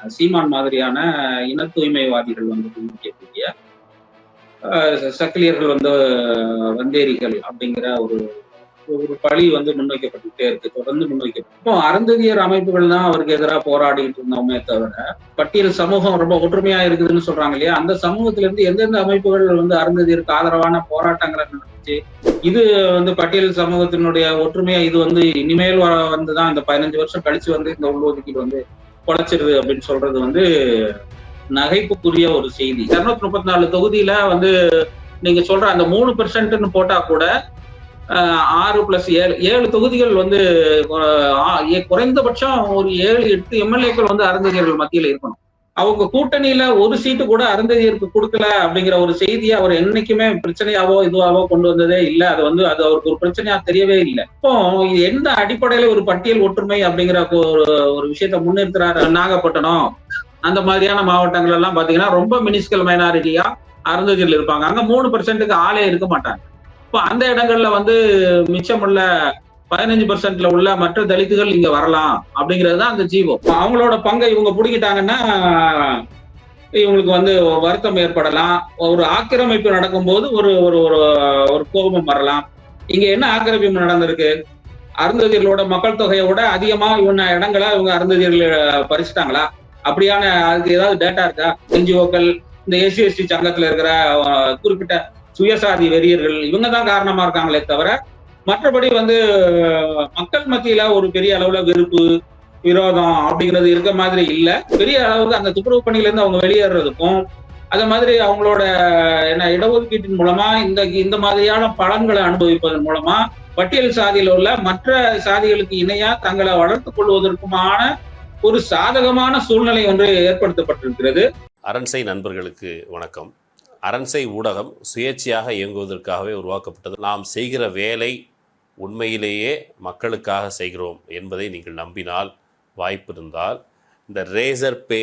சீமான் மாதிரியான இன தூய்மைவாதிகள் வந்து முன்வைக்கக்கூடிய சக்கிலியர்கள் வந்து வந்தேரிகள் அப்படிங்கிற ஒரு ஒரு பழி வந்து முன்வைக்கப்பட்டுட்டே இருக்கு தொடர்ந்து முன்வைக்கப்படும் இப்போ அருந்ததியர் அமைப்புகள் தான் அவருக்கு எதிராக போராடிட்டு இருந்தோமே தவிர பட்டியல் சமூகம் ரொம்ப ஒற்றுமையா இருக்குதுன்னு சொல்றாங்க இல்லையா? அந்த சமூகத்துல இருந்து எந்தெந்த அமைப்புகள் வந்து அருந்ததியருக்கு ஆதரவான போராட்டங்களை நடந்துச்சு இது வந்து பட்டியல் சமூகத்தினுடைய ஒற்றுமையா இது வந்து இனிமேல் வந்துதான் இந்த பதினஞ்சு வருஷம் கழிச்சு வந்து இந்த உள்ஒதுக்கீடு வந்து குலைச்சிருது அப்படின்னு சொல்றது வந்து நகைப்புக்குரிய ஒரு செய்தி. இரநூத்தி முப்பத்தி நாலு தொகுதியில வந்து நீங்க சொல்ற அந்த மூணு பெர்சன்ட்னு போட்டா கூட ஆறு பிளஸ் ஏழு ஏழு தொகுதிகள் வந்து குறைந்தபட்சம் ஒரு ஏழு எட்டு எம்எல்ஏக்கள் வந்து அருந்ததியர்கள் மத்தியில் இருக்கணும். அவங்க கூட்டணியில ஒரு சீட்டு கூட அருந்ததியருக்கு கொடுக்கல அப்படிங்கிற ஒரு செய்தியை அவர் என்னைக்குமே பிரச்சனையாவோ இதுவாவோ கொண்டு வந்ததே இல்ல. அது வந்து அது அவருக்கு ஒரு பிரச்சனையா தெரியவே இல்லை. இப்போ இது எந்த அடிப்படையில ஒரு பட்டியல் ஒற்றுமை அப்படிங்கிற ஒரு ஒரு விஷயத்த முன்னிறுத்துறாரு நாகப்பட்டினம்? அந்த மாதிரியான மாவட்டங்கள் எல்லாம் பாத்தீங்கன்னா ரொம்ப மினிஸ்கல் மைனாரிட்டியா அருந்ததியில் இருப்பாங்க. அங்க மூணு பெர்சென்ட்டுக்கு ஆளே இருக்க மாட்டாங்க. இப்போ அந்த இடங்கள்ல வந்து மிச்சமுள்ள பதினஞ்சு பெர்சென்ட்ல உள்ள மற்ற தலித்துகள் இங்க வரலாம் அப்படிங்கிறது தான் அந்த ஜீவோ. அவங்களோட பங்கை இவங்க பிடிக்கிட்டாங்கன்னா இவங்களுக்கு வந்து வருத்தம் ஏற்படலாம். ஒரு ஆக்கிரமிப்பு நடக்கும்போது ஒரு ஒரு ஒரு ஒரு கோபம் வரலாம். இங்க என்ன ஆக்கிரமிப்பு நடந்திருக்கு? அருந்ததியர்களோட மக்கள் தொகையை விட அதிகமா இவன இடங்களை இவங்க அருந்ததியர்கள் பறிச்சுட்டாங்களா? அப்படியான அதுக்கு ஏதாவது டேட்டா இருக்கா? என்ஜிஓக்கள் இந்த எஸ்சி எஸ்டி சங்கத்துல இருக்கிற குறிப்பிட்ட சுயசாதி வெறியர்கள் இவங்க தான் காரணமா இருக்காங்களே தவிர மற்றபடி வந்து மக்கள் மத்தியில ஒரு பெரிய அளவுல வெறுப்பு விரோதம் அப்படிங்கிறது இருக்க மாதிரி இல்ல. பெரிய அளவுக்கு அந்த துப்புரவு பணியில இருந்து அவங்க வெளியேறதுக்கும் அதே மாதிரி அவங்களோட என்ன இடஒதுக்கீட்டின் மூலமா இந்த இந்த மாதிரியான பலன்களை அனுபவிப்பதன் மூலமா பட்டியல் சாதியில் உள்ள மற்ற சாதிகளுக்கு இணையா தங்களை வளர்த்துக் கொள்வதற்குமான ஒரு சாதகமான சூழ்நிலை ஒன்று ஏற்படுத்தப்பட்டிருக்கிறது. அரண்சை நண்பர்களுக்கு வணக்கம். அரண்சை ஊடகம் சுயேட்சையாக இயங்குவதற்காகவே உருவாக்கப்பட்டது. நாம் செய்கிற வேலை உண்மையிலேயே மக்களுக்காக செய்கிறோம் என்பதை நீங்கள் நம்பினால் வாய்ப்பு இருந்தால் இந்த ரேசர் பே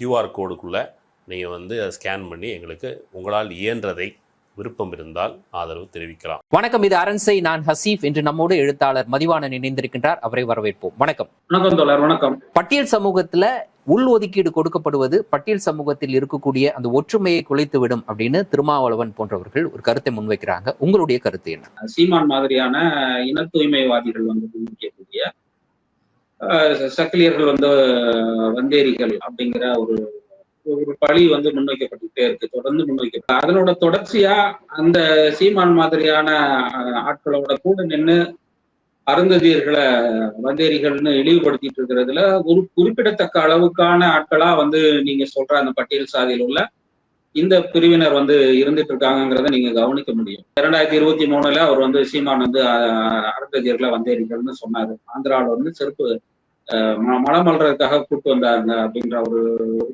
கியூஆர் கோடுக்குள்ளே நீங்கள் வந்து அதை ஸ்கேன் பண்ணி எங்களுக்கு உங்களால் இயன்றதை விருப்பம் இருந்தால் ஆதரவு தெரிவிக்கலாம். வணக்கம் இது அரண்சை நான் ஹசீஃப். என்று நம்மோடு எழுத்தாளர் மதிவாணன் இணைந்திருக்கின்றார். அவரை வரவேற்போம். வணக்கம். வணக்கம் தோழர் வணக்கம். பட்டியல் சமூகத்துல உள் ஒதுக்கீடு கொடுக்கப்படுவது பட்டியல் சமூகத்தில் இருக்கக்கூடிய அந்த ஒற்றுமையை குலைத்து விடும் அப்படின்னு திருமாவளவன் போன்றவர்கள் ஒரு கருத்தை முன்வைக்கிறாங்க. உங்களுடைய கருத்து என்ன? சீமான் மாதிரியான இன தூய்மைவாதிகள் வந்து முன்வைக்கக்கூடிய சக்கிலியர்கள் வந்து வந்தேரிகள் அப்படிங்கிற ஒரு ஒரு பழி வந்து முன்வைக்கப்பட்டுட்டே இருக்கு தொடர்ந்து முன்வைக்கப்பட்டு. அதனோட தொடர்ச்சியா அந்த சீமான் மாதிரியான ஆட்களோட கூட நின்று அருந்ததியர்களை வந்தேரிகள்னு இழிவுபடுத்திட்டு இருக்கிறதுல ஒரு குறிப்பிடத்தக்க அளவுக்கான ஆட்களா வந்து நீங்க சொல்ற அந்த பட்டியல் சாதியில் உள்ள இந்த பிரிவினர் வந்து இருந்துட்டு இருக்காங்கிறத நீங்க கவனிக்க முடியும். இரண்டாயிரத்தி இருபத்தி மூணுல அவர் வந்து சீமான் வந்து அருந்ததியர்களை வந்தேரிகள்னு சொன்னாரு. ஆந்திராவில் வந்து செருப்பு ம- மலம் மல்றதுக்காக கூட்டு வந்தாங்க அப்படின்ற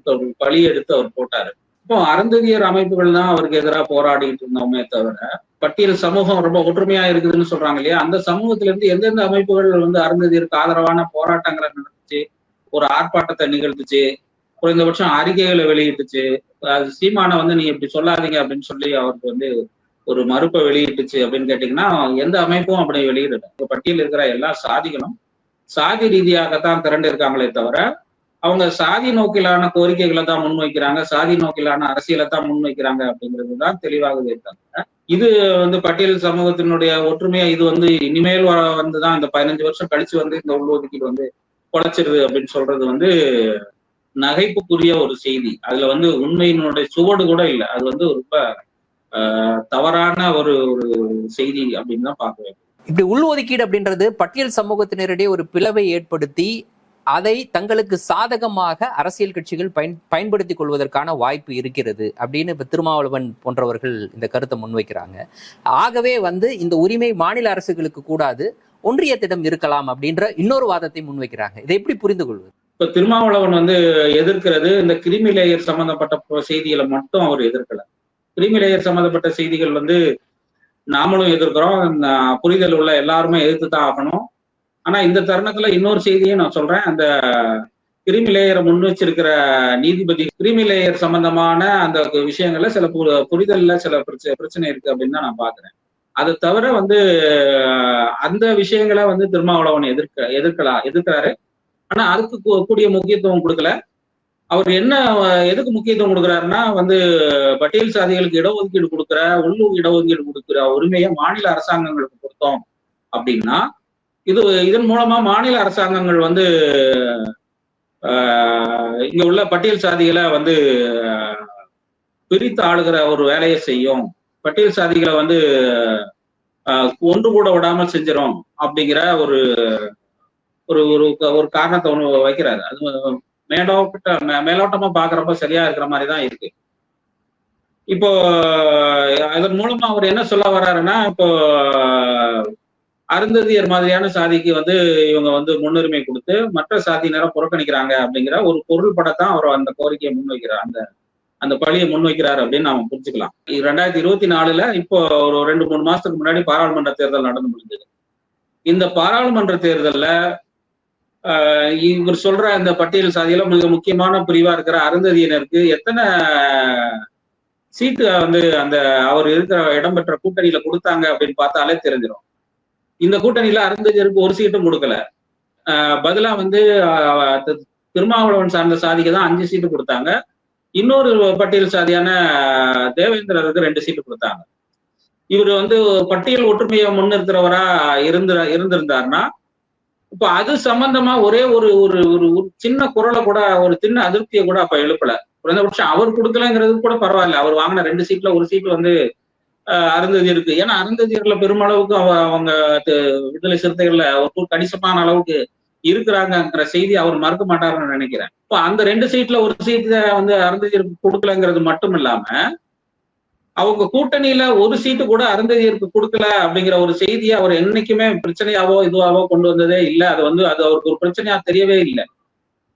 ஒரு பழி எடுத்து அவர் போட்டாரு. இப்போ அருந்ததியர் அமைப்புகள் தான் அவருக்கு எதிராக போராடிட்டு இருந்தோமே தவிர பட்டியல் சமூகம் ரொம்ப ஒற்றுமையா இருக்குதுன்னு சொல்றாங்க இல்லையா? அந்த சமூகத்துல இருந்து எந்தெந்த அமைப்புகள் வந்து அருந்ததியருக்கு ஆதரவான போராட்டங்களை நடத்துச்சு? ஒரு ஆர்ப்பாட்டத்தை நிகழ்த்துச்சு? குறைந்தபட்சம் அறிக்கைகளை வெளியிட்டுச்சு? அது சீமானை வந்து நீங்க இப்படி சொல்லாதீங்க அப்படின்னு சொல்லி அவருக்கு வந்து ஒரு மறுப்பை வெளியிட்டுச்சு அப்படின்னு கேட்டீங்கன்னா எந்த அமைப்பும் அப்படி வெளியிடல. பட்டியல் இருக்கிற எல்லா சாதிகளும் சாதி ரீதியாகத்தான் திரண்டு இருக்காங்களே தவிர அவங்க சாதி நோக்கிலான கோரிக்கைகளை தான் முன்வைக்கிறாங்க சாதி நோக்கிலான அரசியலை தான் முன்வைக்கிறாங்க அப்படிங்கிறது தான் தெளிவாகவே இருக்காங்க. இது வந்து பட்டியல் சமூகத்தினுடைய ஒற்றுமையா இது வந்து இனிமேல் வந்துதான் இந்த பதினஞ்சு வருஷம் கழிச்சு வந்து இந்த உள்ஒதுக்கீடு வந்து குலைச்சிருது அப்படின்னு சொல்றது வந்து நகைப்புக்குரிய ஒரு செய்தி. அதுல வந்து உண்மையினுடைய சுவடு கூட இல்லை. அது வந்து ரொம்ப தவறான ஒரு ஒரு செய்தி அப்படின்னு தான் பார்க்க வேண்டும். இப்படி உள் ஒதுக்கீடு அப்படின்றது பட்டியல் சமூகத்தினரிடையே ஒரு பிளவை ஏற்படுத்தி அதை தங்களுக்கு சாதகமாக அரசியல் கட்சிகள் பயன் பயன்படுத்திக் கொள்வதற்கான வாய்ப்பு இருக்கிறது அப்படின்னு இப்ப திருமாவளவன் போன்றவர்கள் இந்த கருத்தை முன்வைக்கிறாங்க. ஆகவே வந்து இந்த உரிமை மாநில அரசுகளுக்கு கூடாது ஒன்றியத்திடம் இருக்கலாம் அப்படின்ற இன்னொரு வாதத்தை முன்வைக்கிறாங்க. இதை எப்படி புரிந்து கொள்வது? இப்ப திருமாவளவன் வந்து எதிர்க்கிறது இந்த கிருமி லேயர் சம்பந்தப்பட்ட செய்திகளை மட்டும் அவர் எதிர்க்கல. கிருமி லேயர் சம்பந்தப்பட்ட செய்திகள் வந்து நாமளும் எதிர்க்கிறோம் புரிதல் உள்ள எல்லாருமே எதிர்த்து தான் ஆகணும். ஆனா இந்த தருணத்துல இன்னொரு செய்தியும் நான் சொல்றேன். அந்த கிரிமி லேயரை முன் வச்சிருக்கிற நீதிபதி கிரிமி லேயர் சம்பந்தமான அந்த விஷயங்கள்ல சில புரிதல்ல சில பிரச்சனை பிரச்சனை இருக்கு அப்படின்னு தான் நான் பாக்குறேன் அதை தவிர வந்து அந்த விஷயங்களை வந்து திருமாவளவன் எதிர்க்க எதிர்க்கலாம் எதிர்க்கிறாரு. ஆனா அதுக்கு கூடிய முக்கியத்துவம் கொடுக்கல. அவர் என்ன எதுக்கு முக்கியத்துவம் கொடுக்குறாருன்னா வந்து பட்டியல் சாதிகளுக்கு இடஒதுக்கீடு கொடுக்குற உள்ளூர் இடஒதுக்கீடு கொடுக்குற உரிமையை மாநில அரசாங்கங்களுக்கு கொடுத்தோம் அப்படின்னா இது இதன் மூலமா மாநில அரசாங்கங்கள் வந்து இங்க உள்ள பட்டியல் சாதிகளை வந்து பிரித்து ஆளுகிற ஒரு வேலையை செய்யும். பட்டியல் சாதிகளை வந்து ஒன்று கூட விடாமல் செஞ்சிடும் அப்படிங்கிற ஒரு ஒரு ஒரு ஒரு காரணத்தை ஒன்று வைக்கிறாரு. அது மேலோட்ட மே- மேலோட்டமா பாக்குறப்ப சரியா இருக்கிற மாதிரி தான் இருக்கு. இப்போ அதன் மூலமா அவர் என்ன சொல்ல வர்றாருன்னா இப்போ அருந்ததியர் மாதிரியான சாதிக்கு வந்து இவங்க வந்து முன்னுரிமை கொடுத்து மற்ற சாதியினரை புறக்கணிக்கிறாங்க அப்படிங்கிற ஒரு பொருள் படத்தான் அவர் அந்த கோரிக்கையை முன்வைக்கிறார். அந்த அந்த பழியை முன்வைக்கிறார் அப்படின்னு நாம புரிஞ்சுக்கலாம். ரெண்டாயிரத்தி இருபத்தி நாலுல இப்போ ஒரு ரெண்டு மூணு மாசத்துக்கு முன்னாடி பாராளுமன்ற தேர்தல் நடந்து முடிஞ்சது. இந்த பாராளுமன்ற தேர்தல்ல இவர் சொல்ற இந்த பட்டியல் சாதியில மிக முக்கியமான பிரிவா இருக்கிற அருந்ததியினருக்கு எத்தனை சீட்டு வந்து அந்த அவர் இருக்கிற இடம்பெற்ற கூட்டணியில கொடுத்தாங்க அப்படின்னு பார்த்தாலே தெரிஞ்சிடும் இந்த கூட்டணியில அருந்தஜருக்கு ஒரு சீட்டும் கொடுக்கல. பதிலா வந்து திருமாவளவன் சார்ந்த சாதிக்கு தான் அஞ்சு சீட்டு கொடுத்தாங்க. இன்னொரு பட்டியல் சாதியான தேவேந்திரருக்கு ரெண்டு சீட்டு கொடுத்தாங்க. இவர் வந்து பட்டியல் ஒற்றுமையை முன்னிறுத்துறவரா இருந்து இருந்திருந்தாருன்னா இப்ப அது சம்பந்தமா ஒரே ஒரு ஒரு ஒரு சின்ன குரலை கூட ஒரு சின்ன அதிருப்தியை கூட அப்ப எழுப்பல. குறைந்தபட்சம் அவர் கொடுக்கலங்கிறது கூட பரவாயில்ல. அவர் வாங்கின ரெண்டு சீட்ல ஒரு சீட் வந்து அருந்ததியருக்கு ஏன்னா அருந்ததியர்ல பெருமளவுக்கு அவ அவங்க விடுதலை சிறுத்தைகள்ல ஒரு கணிசமான அளவுக்கு இருக்கிறாங்கிற செய்தி அவர் மறுக்க மாட்டாருன்னு நினைக்கிறேன். இப்போ அந்த ரெண்டு சீட்ல ஒரு சீட்டு வந்து அருந்ததியருக்கு கொடுக்கலங்கிறது மட்டும் இல்லாம அவங்க கூட்டணியில ஒரு சீட்டு கூட அருந்ததியருக்கு கொடுக்கல அப்படிங்கிற ஒரு செய்தியை அவர் என்னைக்குமே பிரச்சனையாவோ இதுவாவோ கொண்டு வந்ததே இல்லை. அது வந்து அது அவருக்கு ஒரு பிரச்சனையா தெரியவே இல்லை.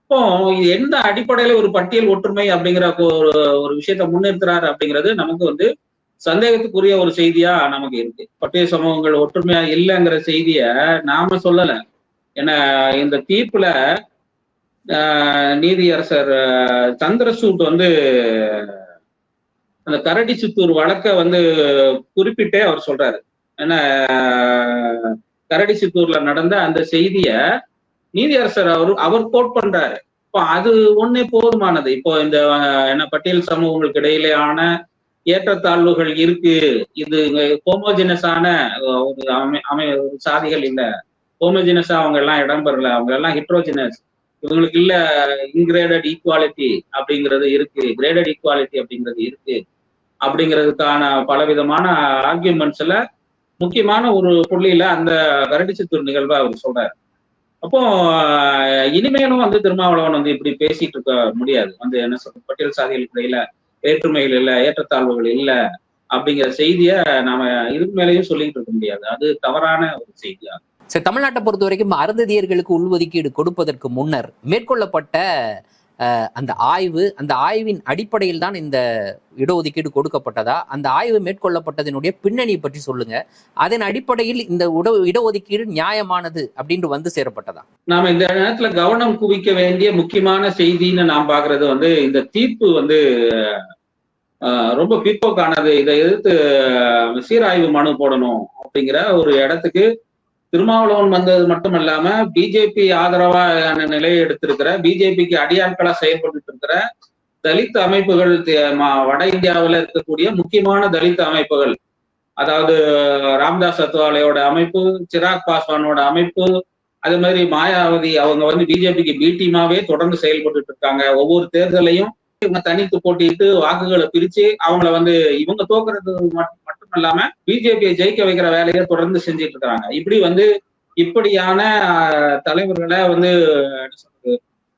இப்போ எந்த அடிப்படையில ஒரு பட்டியல் ஒற்றுமை அப்படிங்கிற ஒரு ஒரு விஷயத்த முன்னிறுத்துறாரு அப்படிங்கிறது நமக்கு வந்து சந்தேகத்துக்குரிய ஒரு செய்தியா நமக்கு இருக்கு. பட்டியல் சமூகங்கள் ஒற்றுமையா இல்லைங்கிற செய்திய நாம சொல்லல. ஏன்னா இந்த தீர்ப்புல ஆஹ், நீதியரசர் சந்திரசூட் வந்து அந்த கரடி சித்தூர் வழக்க வந்து குறிப்பிட்டே அவர் சொல்றாரு. ஏன்னா கரடி சித்தூர்ல நடந்த அந்த செய்திய நீதியரசர் அவர் அவர் கோட் பண்றாரு. இப்போ அது ஒன்னே போதுமானது. இப்போ இந்த என்ன பட்டியல் சமூகங்களுக்கு இடையிலேயான ஏற்றத்தாழ்வுகள் இருக்கு. இது ஹோமோஜினஸான ஒரு அமை அமை சாதிகள் இல்ல. ஹோமோஜினஸா அவங்க எல்லாம் இடம்பெறல. அவங்க எல்லாம் ஹிட்ரோஜினஸ் இவங்களுக்கு இல்ல இன்கிரேடட் ஈக்குவாலிட்டி அப்படிங்கிறது இருக்கு. கிரேடட் ஈக்குவாலிட்டி அப்படிங்கிறது இருக்கு. அப்படிங்கிறதுக்கான பலவிதமான ஆர்கியூமெண்ட்ஸ்ல முக்கியமான ஒரு புள்ளியில அந்த கரடிச்சித்தூர் நிகழ்வை அவர் சொல்றாரு. அப்போ இனிமேலும் வந்து திருமாவளவன் வந்து இப்படி பேசிட்டு இருக்க முடியாது. வந்து என்ன சொல்ற பட்டியல் சாதிகளுக்கு இடையில வேற்றுமைகள் இல்ல ஏற்றத்தாழ்வுகள் இல்ல அப்படிங்கிற செய்திய நாம இதுக்கு மேலேயும் சொல்லிட்டு இருக்க முடியாது. அது தவறான ஒரு செய்தியா சரி தமிழ்நாட்டை பொறுத்த வரைக்கும் அருந்ததியர்களுக்கு உள்ஒதுக்கீடு கொடுப்பதற்கு முன்னர் மேற்கொள்ளப்பட்ட அந்த ஆய்வு அந்த ஆய்வின் அடிப்படையில் தான் இந்த இடஒதுக்கீடு கொடுக்கப்பட்டதா? அந்த ஆய்வு மேற்கொள்ளப்பட்டதனுடைய பின்னணி பற்றி சொல்லுங்க. அதன் அடிப்படையில் இந்த உட இடஒதுக்கீடு நியாயமானது அப்படின்ட்டு வந்து சேரப்பட்டதா? நாம இந்த நேரத்துல கவனம் குவிக்க வேண்டிய முக்கியமான செய்தின்னு நாம் பாக்குறது வந்து இந்த தீர்ப்பு வந்து ரொம்ப பிற்போக்கானது இதை எதிர்த்து சீராய்வு மனு போடணும் அப்படிங்கிற ஒரு இடத்துக்கு திருமாவளவன் வந்தது மட்டும் இல்லாம பிஜேபி ஆதரவான நிலையை எடுத்திருக்கிற பிஜேபிக்கு அடியாட்களா செயல்பட்டு இருக்கிற தலித் அமைப்புகள் வட இந்தியாவில் இருக்கக்கூடிய முக்கியமான தலித் அமைப்புகள். அதாவது ராம்தாஸ் அத்வாலையோட அமைப்பு சிராக் பாஸ்வானோட அமைப்பு அது மாதிரி மாயாவதி அவங்க வந்து பிஜேபிக்கு பி டீமாவே தொடர்ந்து செயல்பட்டு இருக்காங்க. ஒவ்வொரு தேர்தலையும் இவங்க தனித்து போட்டிட்டு வாக்குகளை பிரிச்சு அவங்கள வந்து இவங்க தோக்குறது மட்டும் இல்லாம பிஜேபியை ஜெயிக்க வைக்கிற வேலையை தொடர்ந்து செஞ்சிட்டு இருக்கிறாங்க. இப்படி வந்து இப்படியான தலைவர்களை வந்து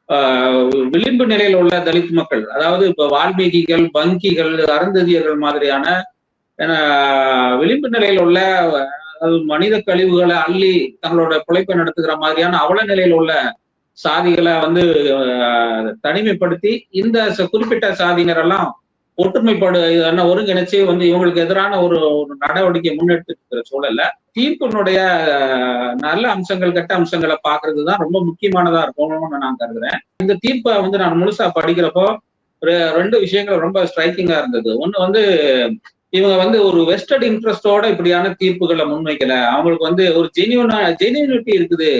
ஆஹ், விளிம்பு நிலையில் உள்ள தலித் மக்கள் அதாவது இப்ப வால்மீகிகள் பங்கிகள் அருந்ததியர்கள் மாதிரியான விளிம்பு நிலையில் உள்ள மனித கழிவுகளை அள்ளி தங்களோட பிழைப்பை நடத்துகிற மாதிரியான அவல நிலையில் உள்ள சாதிகளை வந்து தனிமைப்படுத்தி இந்த குறிப்பிட்ட சாதியினரெல்லாம் ஒற்றுமைப்பாடு என்ன ஒருங்கிணைச்சு வந்து இவங்களுக்கு எதிரான ஒரு ஒரு நடவடிக்கை முன்னெடுத்து இருக்கிற சூழல்ல தீர்ப்பினுடைய நல்ல அம்சங்கள் கெட்ட அம்சங்களை பாக்குறது தான் ரொம்ப முக்கியமானதா இருக்கும்னு நான் கருதுறேன். இந்த தீர்ப்பை வந்து நான் முழுசா படிக்கிறப்போ ரெண்டு விஷயங்கள் ரொம்ப ஸ்ட்ரைக்கிங்கா இருந்தது. ஒன்னு வந்து இவங்க வந்து ஒரு வெஸ்டட் இன்ட்ரெஸ்டோட இப்படியான தீர்ப்புகளை முன்வைக்கல. அவங்களுக்கு வந்து ஒரு ஜெனியூனா ஜெனியூனிட்டி இருக்குது.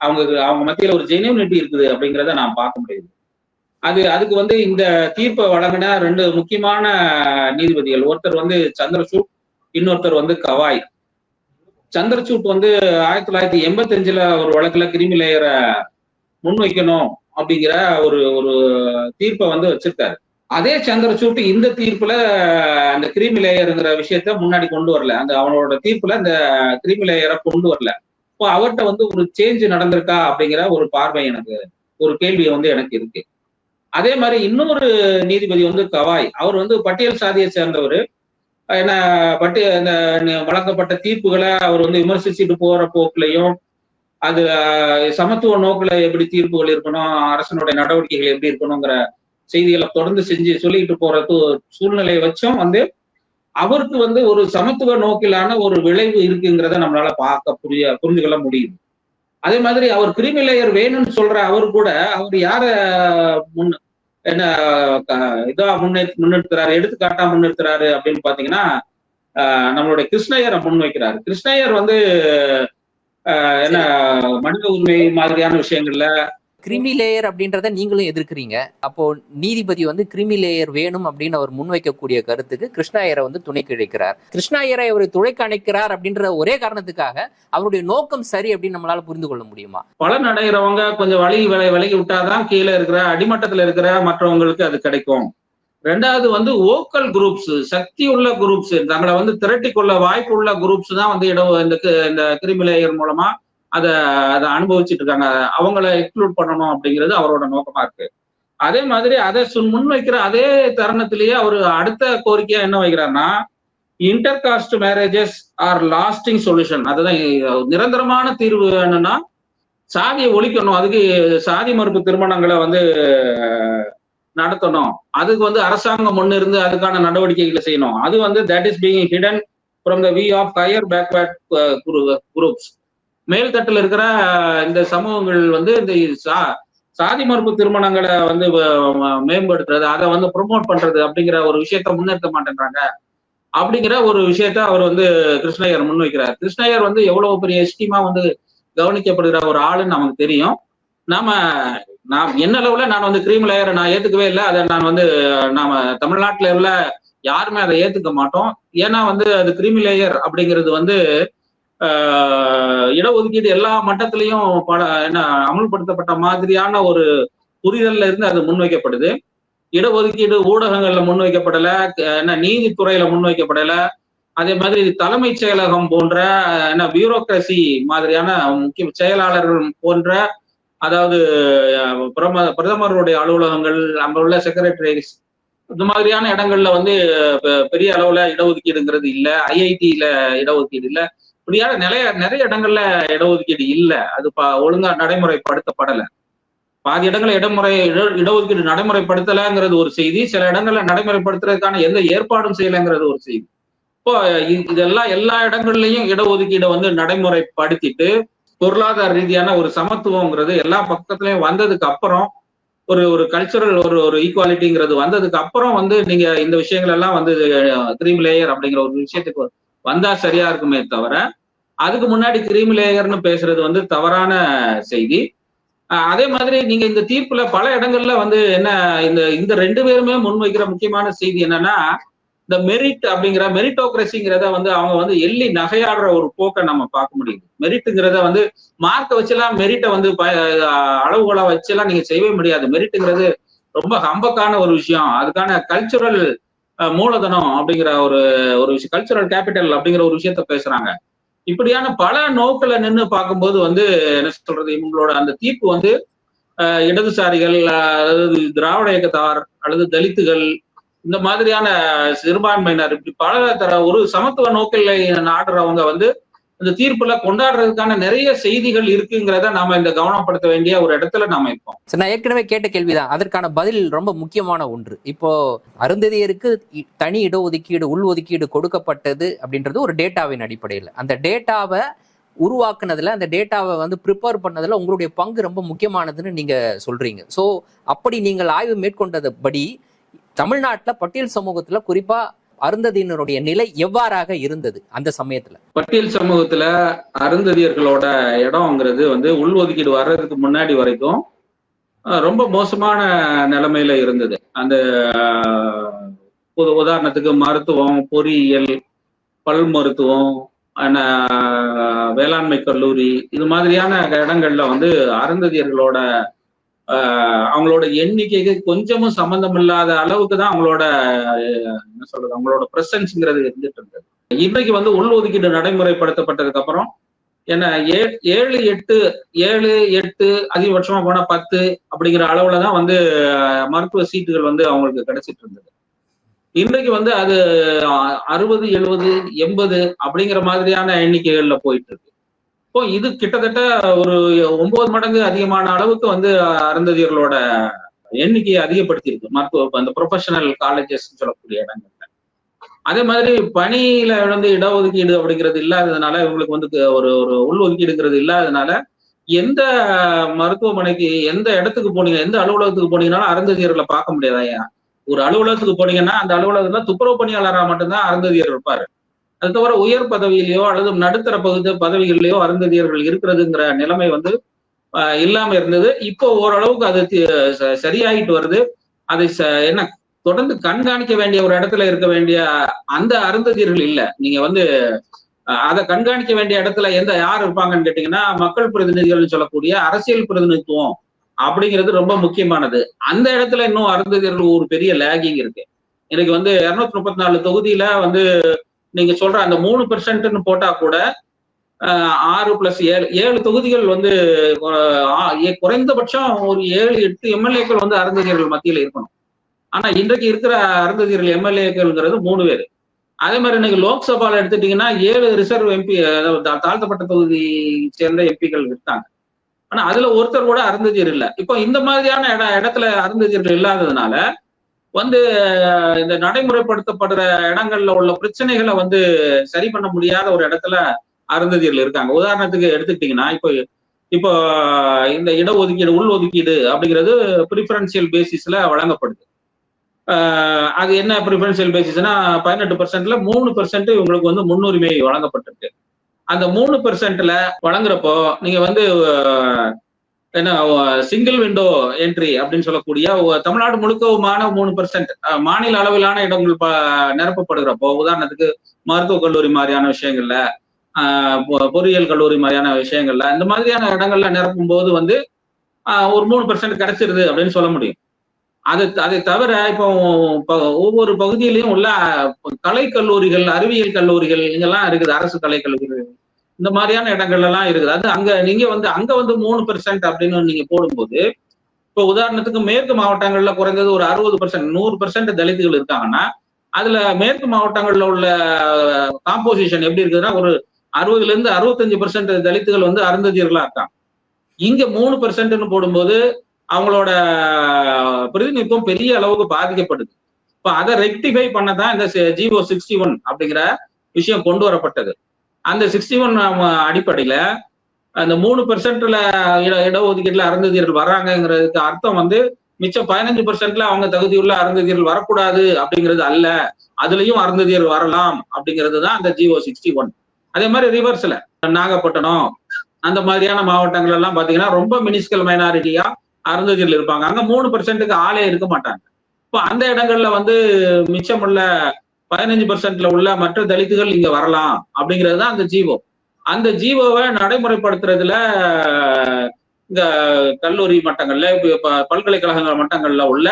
அவங்க அவங்க மத்தியில ஒரு ஜெனியூனிட்டி இருக்குது அப்படிங்கிறத நான் பார்க்க முடியுது. அது அதுக்கு வந்து இந்த தீர்ப்பை வழங்கின ரெண்டு முக்கியமான நீதிபதிகள். ஒருத்தர் வந்து சந்திரசூட் இன்னொருத்தர் வந்து கவாய். சந்திரசூட் வந்து ஆயிரத்தி தொள்ளாயிரத்தி எண்பத்தஞ்சுல ஒரு வழக்குல கிரிமி லேயரை முன்வைக்கணும் அப்படிங்கிற ஒரு ஒரு தீர்ப்பை வந்து வச்சிருக்காரு. அதே சந்திரசூட் இந்த தீர்ப்புல அந்த கிரிமி லேயருங்கிற விஷயத்த முன்னாடி கொண்டு வரல. அந்த அவனோட தீர்ப்புல அந்த கிரிமி லேயரை கொண்டு வரல. இப்போ அவர்கிட்ட வந்து ஒரு சேஞ்ச் நடந்திருக்கா அப்படிங்கிற ஒரு பார்வை எனக்கு ஒரு கேள்வி வந்து எனக்கு இருக்கு. அதே மாதிரி இன்னொரு நீதிபதி வந்து கவாய். அவர் வந்து பட்டியல் சாதியை சேர்ந்தவர். என்ன பட்டி இந்த வழங்கப்பட்ட தீர்ப்புகளை அவர் வந்து விமர்சிச்சுட்டு போற போக்குலையும் அது சமத்துவ நோக்கில் எப்படி தீர்ப்புகள் இருக்கணும் அரசனுடைய நடவடிக்கைகள் எப்படி இருக்கணுங்கிற செய்திகளை தொடர்ந்து செஞ்சு சொல்லிட்டு போற சூழ்நிலையை வச்சும் வந்து அவருக்கு வந்து ஒரு சமத்துவ நோக்கிலான ஒரு விளைவு இருக்குங்கிறத நம்மளால பார்க்க புரிய புரிஞ்சு கொள்ள முடியும் அதே மாதிரி அவர் கிரிமி லேயர் வேணும்னு சொல்ற அவர் கூட அவர் யார முன் என்ன இதா முன்னே முன்னெடுக்கிறாரு எடுத்துக்காட்டா முன்னெடுக்கிறாரு அப்படின்னு பாத்தீங்கன்னா நம்மளுடைய கிருஷ்ணயரை முன்வைக்கிறாரு. கிருஷ்ணயர் வந்து ஆஹ் என்ன மனித உரிமை மாதிரியான விஷயங்கள்ல கிரிமி லேயர் அப்படின்றத நீங்களும் எதிர்க்கிறீங்க. அப்போ நீதிபதி வந்து கிரிமி லேயர் வேணும் அப்படின்னு அவர் முன்வைக்கக்கூடிய கருத்துக்கு கிருஷ்ணாயரை வந்து துணை கிடைக்கிறார். கிருஷ்ணாயரை அவர் துணைக்கு அணைக்கிறார் அப்படின்ற ஒரே காரணத்துக்காக அவருடைய நோக்கம் சரி அப்படின்னு நம்மளால புரிந்து கொள்ள முடியுமா? பலன் அடைகிறவங்க கொஞ்சம் வழி விலை விலகி விட்டாதான் கீழே இருக்கிற அடிமட்டத்துல இருக்கிற மற்றவங்களுக்கு அது கிடைக்கும். ரெண்டாவது வந்து ஓக்கல் குரூப்ஸ் சக்தி உள்ள குரூப்ஸ் தங்களை வந்து திரட்டி கொள்ள வாய்ப்பு உள்ள குரூப்ஸ் தான் வந்து இடம் இந்த கு- இந்த கிரிமிலேயர் மூலமா அதை அதை அனுபவிச்சுட்டு இருக்காங்க. அவங்கள எக்ஸ்க்ளூட் பண்ணணும் அப்படிங்கிறது அவரோட நோக்கமா இருக்கு. அதே மாதிரி அதை முன் வைக்கிற அதே தருணத்திலேயே அவர் அடுத்த கோரிக்கையா என்ன வைக்கிறாருன்னா inter caste marriages are lasting solution அதுதான் நிரந்தரமான தீர்வு என்னன்னா சாதியை ஒழிக்கணும். அதுக்கு சாதி மறுப்பு திருமணங்களை வந்து நடத்தணும். அதுக்கு வந்து அரசாங்கம் முன்ன இருந்து அதுக்கான நடவடிக்கைகளை செய்யணும். அது வந்து that is being hidden from the view of higher backward groups மேல்தட்டில் இருக்கிற இந்த சமூகங்கள் வந்து இந்த சா- சாதி மறுப்பு திருமணங்களை வந்து மேம்படுத்துறது அதை வந்து ப்ரொமோட் பண்றது அப்படிங்கிற ஒரு விஷயத்த முன்னிறுத்த மாட்டேன்றாங்க. அப்படிங்கிற ஒரு விஷயத்த அவர் வந்து கிருஷ்ணயர் முன்வைக்கிறார். கிருஷ்ணயர் வந்து எவ்வளவு பெரிய எஸ்டீமா வந்து கவனிக்கப்படுகிற ஒரு ஆளுன்னு நமக்கு தெரியும். நாம நான் என்ன அளவுல நான் வந்து கிரீம் லேயரை நான் ஏத்துக்கவே இல்லை அதை நான் வந்து நாம தமிழ்நாட்டுல உள்ள யாருமே அதை ஏத்துக்க மாட்டோம். ஏன்னா வந்து அது கிரீமி லேயர் அப்படிங்கிறது வந்து இடஒதுக்கீடு எல்லா மட்டத்திலையும் பல என்ன அமல்படுத்தப்பட்ட மாதிரியான ஒரு புரிதல்ல இருந்து அது முன்வைக்கப்படுது. இடஒதுக்கீடு ஊடகங்கள்ல முன்வைக்கப்படல என்ன நீதித்துறையில முன்வைக்கப்படல. அதே மாதிரி தலைமைச் செயலகம் போன்ற என்ன பியூரோக்ரசி மாதிரியான முக்கிய செயலாளர்கள் போன்ற அதாவது பிரம பிரதமருடைய அலுவலகங்கள் அங்க உள்ள செக்ரட்டரிஸ் இந்த மாதிரியான இடங்கள்ல வந்து பெரிய அளவுல இடஒதுக்கீடுங்கிறது இல்லை. ஐஐடியில இடஒதுக்கீடு இல்லை. முடியாத நிறைய நிறைய இடங்கள்ல இடஒதுக்கீடு இல்ல. அது ஒழுங்கா நடைமுறைப்படுத்தப்படல. பாதி இடங்கள்ல இடமுறை இட- இடஒதுக்கீடு நடைமுறைப்படுத்தலைங்கிறது ஒரு செய்தி. சில இடங்கள்ல நடைமுறைப்படுத்துறதுக்கான எந்த ஏற்பாடும் செய்யலைங்கிறது ஒரு செய்தி. இப்போ இதெல்லாம் எல்லா இடங்கள்லயும் இடஒதுக்கீடை வந்து நடைமுறைப்படுத்திட்டு பொருளாதார ரீதியான ஒரு சமத்துவங்கிறது எல்லா பக்கத்துலயும் வந்ததுக்கு அப்புறம் ஒரு ஒரு கல்ச்சுரல் ஒரு ஒரு ஈக்குவாலிட்டிங்கிறது வந்ததுக்கு அப்புறம் வந்து நீங்க இந்த விஷயங்கள் எல்லாம் வந்து கிரீம் லேயர் அப்படிங்கிற ஒரு விஷயத்துக்கு வந்தா சரியா இருக்குமே தவிர அதுக்கு முன்னாடி கிரீம் லேயர்னு பேசுறது வந்து தவறான செய்தி. அதே மாதிரி நீங்க இந்த தீர்ப்புல பல இடங்கள்ல வந்து என்ன இந்த இந்த ரெண்டு பேருமே முன்வைக்கிற முக்கியமான செய்தி என்னன்னா இந்த மெரிட் அப்படிங்கிற மெரிட்டோக்ரஸிங்கிறத வந்து அவங்க வந்து எள்ளி நகையாடுற ஒரு போக்கை நம்ம பார்க்க முடியுது. மெரிட்டுங்கிறத வந்து மார்க்கை வச்செல்லாம் மெரிட்டை வந்து ப- அளவுகோலா வச்செல்லாம் நீங்க செய்யவே முடியாது. மெரிட்டுங்கிறது ரொம்ப ஹம்பக்கான ஒரு விஷயம். அதுக்கான கல்ச்சுரல் மூலதனம் அப்படிங்கிற ஒரு ஒரு விஷயம் கல்ச்சுரல் கேபிட்டல் அப்படிங்கிற ஒரு விஷயத்த பேசுறாங்க. இப்படியான பல நோக்கில் நின்று பார்க்கும்போது வந்து என்ன சொல்றது இவங்களோட அந்த தீர்ப்பு வந்து இடதுசாரிகள் அதாவது திராவிட இயக்கத்தார் அல்லது தலித்துகள் இந்த மாதிரியான சிறுபான்மையினர் இப்படி பல தர ஒரு சமத்துவ நோக்கில் நாடுறவங்க வந்து இந்த தீர்ப்புல கொண்டாடுறதுக்கான நிறைய செய்திகள் இருக்குங்கிறத நாம இந்த கவனப்படுத்த வேண்டிய ஒரு இடத்துல நாம இருக்கோம். சார் நான் ஏற்கனவே கேட்ட கேள்விதான். அதற்கான பதில் ரொம்ப முக்கியமான ஒன்று. இப்போ அருந்ததியருக்கு தனி இட ஒதுக்கீடு உள் ஒதுக்கீடு கொடுக்கப்பட்டது அப்படின்றது ஒரு டேட்டாவின் அடிப்படையில். அந்த டேட்டாவை உருவாக்குனதுல அந்த டேட்டாவை வந்து ப்ரிப்பேர் பண்ணதுல உங்களுடைய பங்கு ரொம்ப முக்கியமானதுன்னு நீங்க சொல்றீங்க. ஸோ அப்படி நீங்கள் ஆய்வு மேற்கொண்டதுபடி தமிழ்நாட்டுல பட்டியல் சமூகத்துல குறிப்பா அருந்ததியினருடைய நிலை எவ்வாறாக இருந்தது அந்த சமயத்துல? பட்டியல் சமூகத்துல அருந்ததியர்களோட இடம்ங்கிறது வந்து உள்ஒதுக்கீடு வர்றதுக்கு முன்னாடி வரைக்கும் ரொம்ப மோசமான நிலைமையில இருந்தது. அந்த உதாரணத்துக்கு மருத்துவம் பொறியியல் பல் மருத்துவம் வேளாண்மை கல்லூரி இது மாதிரியான இடங்கள்ல வந்து அருந்ததியர்களோட அவங்களோட எண்ணிக்கைக்கு கொஞ்சமும் சம்பந்தம் இல்லாத அளவுக்கு தான் அவங்களோட என்ன சொல்றது அவங்களோட பிரசன்ஸ்ங்கிறது இருந்துட்டு இருந்தது. இன்னைக்கு வந்து உள்ஒதுக்கீடு நடைமுறைப்படுத்தப்பட்டதுக்கு அப்புறம் ஏன்னா ஏ- ஏழு எட்டு ஏழு எட்டு அதிகபட்சமா போனா பத்து அப்படிங்கிற அளவுல தான் வந்து மருத்துவ சீட்டுகள் வந்து அவங்களுக்கு கிடைச்சிட்டு இருந்தது. இன்றைக்கு வந்து அது அறுபது எழுபது எண்பது அப்படிங்கிற மாதிரியான எண்ணிக்கைகள்ல போயிட்டு இருக்கு. இப்போ இது கிட்டத்தட்ட ஒரு ஒன்பது மடங்கு அதிகமான அளவுக்கு வந்து அருந்ததியர்களோட எண்ணிக்கையை அதிகப்படுத்தியிருக்கு. மருத்துவ அந்த ப்ரொஃபஷனல் காலேஜஸ் சொல்லக்கூடிய இடங்கள்ல. அதே மாதிரி பணியில வந்து இடஒதுக்கீடு அப்படிங்கிறது இல்லாததுனால இவங்களுக்கு வந்து ஒரு ஒரு உள்ஒதுக்கீடுங்கிறது இல்லாததுனால எந்த மருத்துவமனைக்கு எந்த இடத்துக்கு போனீங்க எந்த அலுவலகத்துக்கு போனீங்கன்னாலும் அருந்ததியர்களை பார்க்க முடியாதாயா ஒரு அலுவலகத்துக்கு போனீங்கன்னா அந்த அலுவலகத்துல துப்புரவு பணியாளராக மட்டும்தான் அருந்ததியர் இருப்பாரு. அது தவிர உயர் பதவியிலேயோ அல்லது நடுத்தர பகுதி பதவிகளிலேயோ அருந்ததியர்கள் இருக்கிறதுங்கிற நிலைமை வந்து இல்லாம இருந்தது. இப்போ ஓரளவுக்கு அது ச- சரியாயிட்டு வருது. அதை ச- என்ன தொடர்ந்து கண்காணிக்க வேண்டிய ஒரு இடத்துல இருக்க வேண்டிய அந்த அருந்ததியர்கள் இல்ல. நீங்க வந்து அதை கண்காணிக்க வேண்டிய இடத்துல எந்த யார் இருப்பாங்கன்னு கேட்டீங்கன்னா மக்கள் பிரதிநிதிகள்னு சொல்லக்கூடிய அரசியல் பிரதிநிதித்துவம் அப்படிங்கிறது ரொம்ப முக்கியமானது. அந்த இடத்துல இன்னும் அருந்ததியர்கள் ஒரு பெரிய லேகிங் இருக்கு. இன்னைக்கு வந்து இருநூத்தி முப்பத்தி நாலு தொகுதியில வந்து நீங்க சொல்ற அந்த மூணு பெர்சன்ட்னு போட்டா கூட ஆறு பிளஸ் ஏழு ஏழு தொகுதிகள் வந்து குறைந்தபட்சம் ஒரு ஏழு எட்டு எம்எல்ஏக்கள் வந்து அருந்ததியர்கள் மத்தியில் இருக்கணும். ஆனா இன்றைக்கு இருக்கிற அருந்ததியர்கள் எம்எல்ஏக்கள்ங்கிறது மூணு பேர். அதே மாதிரி இன்னைக்கு லோக்சபால எடுத்துட்டீங்கன்னா ஏழு ரிசர்வ் எம்பி தாழ்த்தப்பட்ட தொகுதி சேர்ந்த எம்பிக்கள் இருக்காங்க. ஆனா அதுல ஒருத்தர் கூட அருந்ததியர் இல்லை. இப்போ இந்த மாதிரியான இட இடத்துல அருந்ததியர்கள் இல்லாததுனால வந்து இந்த நடைமுறைப்படுத்தப்படுற இடங்கள்ல உள்ள பிரச்சனைகளை வந்து சரி பண்ண முடியாத ஒரு இடத்துல அருந்ததியர்கள் இருக்காங்க. உதாரணத்துக்கு எடுத்துக்கிட்டீங்கன்னா இப்போ இப்போ இந்த இடஒதுக்கீடு உள் ஒதுக்கீடு அப்படிங்கிறது ப்ரிஃபரன்சியல் பேசிஸ்ல வழங்கப்படுது. அது என்ன ப்ரிஃபரன்சியல் பேசிஸ்னா பதினெட்டு பர்சன்ட்ல மூணு பர்சன்ட் இவங்களுக்கு வந்து முன்னுரிமை வழங்கப்பட்டிருக்கு. அந்த மூணு பெர்சன்ட்ல வழங்குறப்போ நீங்க வந்து ஏன்னா என்ன சிங்கிள் விண்டோ என்ட்ரி அப்படின்னு சொல்லக்கூடிய தமிழ்நாடு முழுக்கவுமான மூணு பெர்சென்ட் மாநில அளவிலான இடங்கள் ப- நிரப்பப்படுகிறப்போ உதாரணத்துக்கு மருத்துவக் கல்லூரி மாதிரியான விஷயங்கள்ல பொ- பொறியியல் கல்லூரி மாதிரியான விஷயங்கள்ல இந்த மாதிரியான இடங்கள்ல நிரப்பும் போது வந்து ஒரு மூணு பெர்சென்ட் கிடைச்சிருது அப்படின்னு சொல்ல முடியும். அது அதை தவிர இப்போ ஒவ்வொரு பகுதியிலையும் உள்ள கலை கல்லூரிகள் அறிவியல் கல்லூரிகள் இங்கெல்லாம் இருக்குது அரசு கலை கல்லூரிகள் இந்த மாதிரியான இடங்கள் எல்லாம் இருக்குது. அது அங்க நீங்க வந்து அங்க வந்து மூணு பெர்சென்ட் அப்படின்னு நீங்க போடும்போது இப்போ உதாரணத்துக்கு மேற்கு மாவட்டங்கள்ல குறைந்தது ஒரு அறுபது பெர்சென்ட் நூறு பெர்சென்ட் தலித்துகள் இருக்காங்கன்னா அதுல மேற்கு மாவட்டங்கள்ல உள்ள காம்போசிஷன் எப்படி இருக்குதுன்னா ஒரு அறுபதுல இருந்து அறுபத்தஞ்சு பெர்சென்ட் தலித்துகள் வந்து அருந்ததியர்களா இருக்காங்க. இங்க மூணு பெர்சென்ட்னு போடும்போது அவங்களோட பிரதிநிதித்துவம் பெரிய அளவுக்கு பாதிக்கப்படுது. இப்போ அதை ரெக்டிஃபை பண்ணதான் இந்த ஜிஓ சிக்ஸ்டி ஒன் அப்படிங்கிற விஷயம் கொண்டு வரப்பட்டது. அந்த சிக்ஸ்டி ஒன் அடிப்படையில அந்த மூணு பெர்சென்ட்ல இட இடஒதுக்கீட்டுல அருந்ததியர்கள் வர்றாங்கங்கிறதுக்கு அர்த்தம் வந்து மிச்சம் பதினஞ்சு பெர்சென்ட்ல அவங்க தகுதியுள்ள அருந்ததியர்கள் வரக்கூடாது அப்படிங்கிறது அல்ல. அதுலயும் அருந்ததியர் வரலாம் அப்படிங்கிறது தான் அந்த ஜிஓ சிக்ஸ்டி ஒன் அதே மாதிரி ரிவர்ஸ்ல நாகப்பட்டினம் அந்த மாதிரியான மாவட்டங்கள் எல்லாம் பாத்தீங்கன்னா ரொம்ப மினிஸ்கல் மைனாரிட்டியா அருந்ததியர்கள் இருப்பாங்க. அங்க மூணு பெர்சென்ட்டுக்கு ஆளே இருக்க மாட்டாங்க. இப்போ அந்த இடங்கள்ல வந்து மிச்சமுள்ள பதினஞ்சு பெர்சென்ட்ல உள்ள மற்ற தலித்துகள் இங்க வரலாம் அப்படிங்கிறது தான் அந்த ஜீவோ. அந்த ஜீவோவை நடைமுறைப்படுத்துறதுல இந்த கல்லூரி மட்டங்கள்ல ப- பல்கலைக்கழகங்கள் மட்டங்கள்ல உள்ள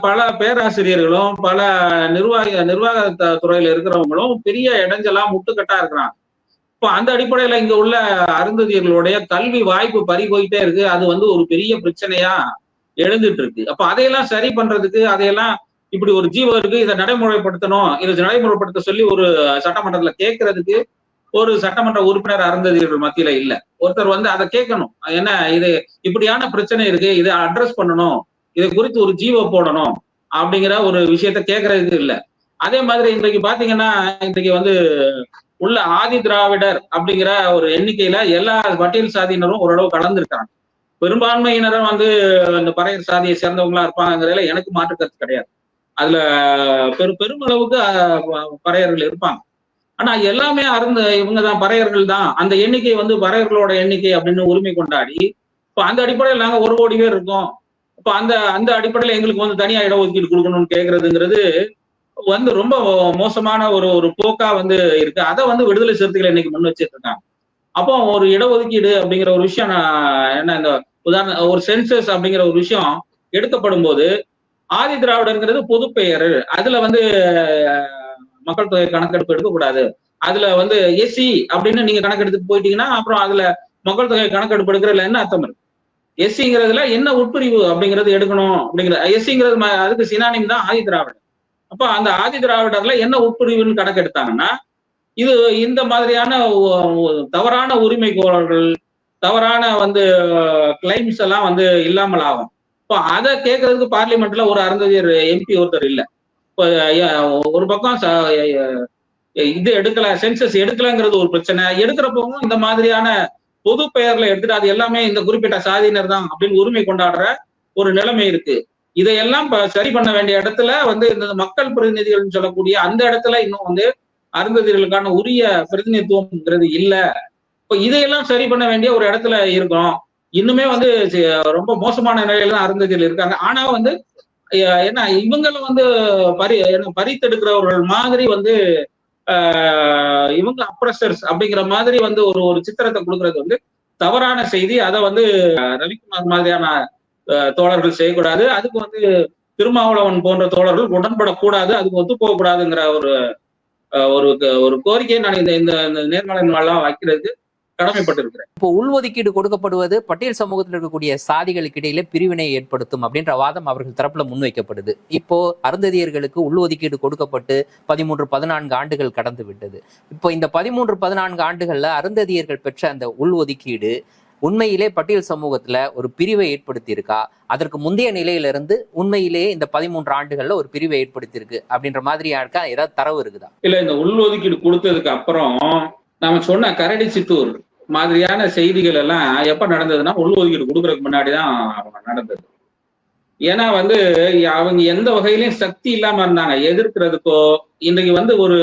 பல பேராசிரியர்களும் பல நிர்வாக நிர்வாக துறையில இருக்கிறவங்களும் பெரிய இடைஞ்சலா முட்டுக்கட்டா இருக்கிறாங்க. இப்போ அந்த அடிப்படையில இங்க உள்ள அருந்ததியர்களுடைய கல்வி வாய்ப்பு பறி போயிட்டே இருக்கு. அது வந்து ஒரு பெரிய பிரச்சனையா எழுந்துட்டு இருக்கு. அப்ப அதையெல்லாம் சரி பண்றதுக்கு அதையெல்லாம் இப்படி ஒரு ஜீவோ இருக்கு இதை நடைமுறைப்படுத்தணும் இதை நடைமுறைப்படுத்த சொல்லி ஒரு சட்டமன்றத்துல கேட்கறதுக்கு ஒரு சட்டமன்ற உறுப்பினர் அருந்ததிகள் மத்தியில இல்ல. ஒருத்தர் வந்து அதை கேட்கணும். என்ன இது இப்படியான பிரச்சனை இருக்கு இதை அட்ரஸ் பண்ணணும் இதை குறித்து ஒரு ஜீவோ போடணும் அப்படிங்கிற ஒரு விஷயத்த கேட்கறதுக்கு இல்ல. அதே மாதிரி இன்றைக்கு பாத்தீங்கன்னா இன்றைக்கு வந்து உள்ள ஆதி திராவிடர் அப்படிங்கிற ஒரு எண்ணிக்கையில எல்லா பட்டியல் சாதியினரும் ஓரளவு கலந்துருக்காங்க. பெரும்பான்மையினரும் வந்து இந்த பறையர் சாதியை சேர்ந்தவங்களா இருப்பாங்கிறதுல எனக்கு மாற்று கருத்து கிடையாது. அதுல பெரு பெருமளவுக்கு பறையர்கள் இருப்பாங்க. ஆனா எல்லாமே அருந்த இவங்க தான் பறையர்கள் தான். அந்த எண்ணிக்கை வந்து பறையர்களோட எண்ணிக்கை அப்படின்னு உரிமை கொண்டாடி இப்போ அந்த அடிப்படையில் நாங்க ஒரு கோடி பேர் இருக்கோம். இப்போ அந்த அந்த அடிப்படையில் எங்களுக்கு வந்து தனியா இடஒதுக்கீடு கொடுக்கணும்னு கேட்கறதுங்கிறது வந்து ரொம்ப மோசமான ஒரு ஒரு போக்கா வந்து இருக்கு. அதை வந்து விடுதலை சிறுத்தைகள் இன்னைக்கு முன் வச்சிட்டு இருக்காங்க. அப்போ ஒரு இடஒதுக்கீடு அப்படிங்கிற ஒரு விஷயம் நான் என்ன இந்த உதாரண ஒரு சென்சஸ் அப்படிங்கிற ஒரு விஷயம் எடுக்கப்படும் போது ஆதி திராவிடர்ங்கிறது பொது பெயர். அதுல வந்து மக்கள் தொகை கணக்கெடுப்பு எடுக்கக்கூடாது. அதுல வந்து எஸ்சி அப்படின்னு நீங்க கணக்கெடுத்துட்டு போயிட்டீங்கன்னா அப்புறம் அதுல மக்கள் தொகை கணக்கெடுப்பு எடுக்கிறதுல என்ன அர்த்தம் இருக்கு? எஸ்சிங்கிறதுல என்ன உட்பிரிவு அப்படிங்கிறது எடுக்கணும் அப்படிங்கிற எஸ்சிங்கிறது ம- அதுக்கு சினானிம் தான் ஆதி திராவிடர். அப்போ அந்த ஆதி திராவிடர்ல என்ன உட்பிரிவுன்னு கணக்கெடுத்தாங்கன்னா இது இந்த மாதிரியான தவறான உரிமை கோரல்கள் தவறான வந்து கிளைம்ஸ் எல்லாம் வந்து இல்லாமல் ஆகும். இப்போ அதை கேட்கறதுக்கு பார்லிமெண்ட்ல ஒரு அருந்ததியர் எம்பி ஒருத்தர் இல்லை. இப்போ ஒரு பக்கம் இது எடுக்கல சென்சஸ் எடுக்கலங்கிறது ஒரு பிரச்சனை. எடுக்கிறப்பவும் இந்த மாதிரியான பொது பெயர்ல எடுத்துட்டு அது எல்லாமே இந்த குறிப்பிட்ட சாதியினர் தான் அப்படின்னு உரிமை கொண்டாடுற ஒரு நிலைமை இருக்கு. இதையெல்லாம் ப- சரி பண்ண வேண்டிய இடத்துல வந்து இந்த மக்கள் பிரதிநிதிகள்னு சொல்லக்கூடிய அந்த இடத்துல இன்னும் வந்து அருந்ததிகளுக்கான உரிய பிரதிநிதித்துவம்ங்கிறது இல்லை. இப்போ இதையெல்லாம் சரி பண்ண வேண்டிய ஒரு இடத்துல இருக்கோம் இன்னுமே வந்து ரொம்ப மோசமான நிலையில தான் அருந்ததியில் இருக்காங்க. ஆனா வந்து என்ன இவங்கள வந்து பறி என்ன பறித்தெடுக்கிறவர்கள் மாதிரி வந்து இவங்க அப்ரஸர்ஸ் அப்படிங்கிற மாதிரி வந்து ஒரு ஒரு சித்திரத்தை கொடுக்கறது வந்து தவறான செய்தி. அதை வந்து ரவிக்குமார் மாதிரியான தோழர்கள் செய்யக்கூடாது. அதுக்கு வந்து திருமாவளவன் போன்ற தோழர்கள் உடன்படக்கூடாது. அதுக்கு ஒத்து போகக்கூடாதுங்கிற ஒரு ஒரு ஒரு கோரிக்கையை நான் இந்த இந்த இந்த நேர்காணல் எல்லாம் வைக்கிறதுக்கு கடமைப்பட்டிருக்கிறேன். இப்போ உள்ஒதுக்கீடு கொடுக்கப்படுவது பட்டியல் சமூகத்தில் இருக்கக்கூடிய சாதிகளுக்கு இடையில பிரிவினை ஏற்படுத்தும் அப்படின்ற வாதம் அவர்கள் தரப்புல முன்வைக்கப்படுது. இப்போ அருந்ததியர்களுக்கு உள்ஒதுக்கீடு கொடுக்கப்பட்டு பதிமூன்று பதினான்கு ஆண்டுகள் கடந்து விட்டது. இப்போ இந்த பதிமூன்று பதினான்கு ஆண்டுகள்ல அருந்ததியர்கள் பெற்ற அந்த உள்ஒதுக்கீடு உண்மையிலே பட்டியல் சமூகத்துல ஒரு பிரிவை ஏற்படுத்தி இருக்கா அதற்கு முந்தைய நிலையிலிருந்து உண்மையிலேயே இந்த பதிமூன்று ஆண்டுகள்ல ஒரு பிரிவை ஏற்படுத்தி இருக்கு அப்படின்ற மாதிரியா இருக்கா? ஏதாவது தரவு இருக்குதா? இல்ல இந்த உள்ஒதுக்கீடு கொடுத்ததுக்கு அப்புறம் நாம சொன்ன கரடி சித்தூர் மாதிரியான செய்திகள் எல்லாம் எப்ப நடந்ததுன்னா உள்ஒதுக்கீடு கொடுக்கறதுக்கு முன்னாடிதான் நடந்தது. ஏன்னா வந்து அவங்க எந்த வகையிலையும் சக்தி இல்லாம இருந்தாங்க. எதிர்க்கிறதுக்கோ இன்றைக்கு வந்து ஒரு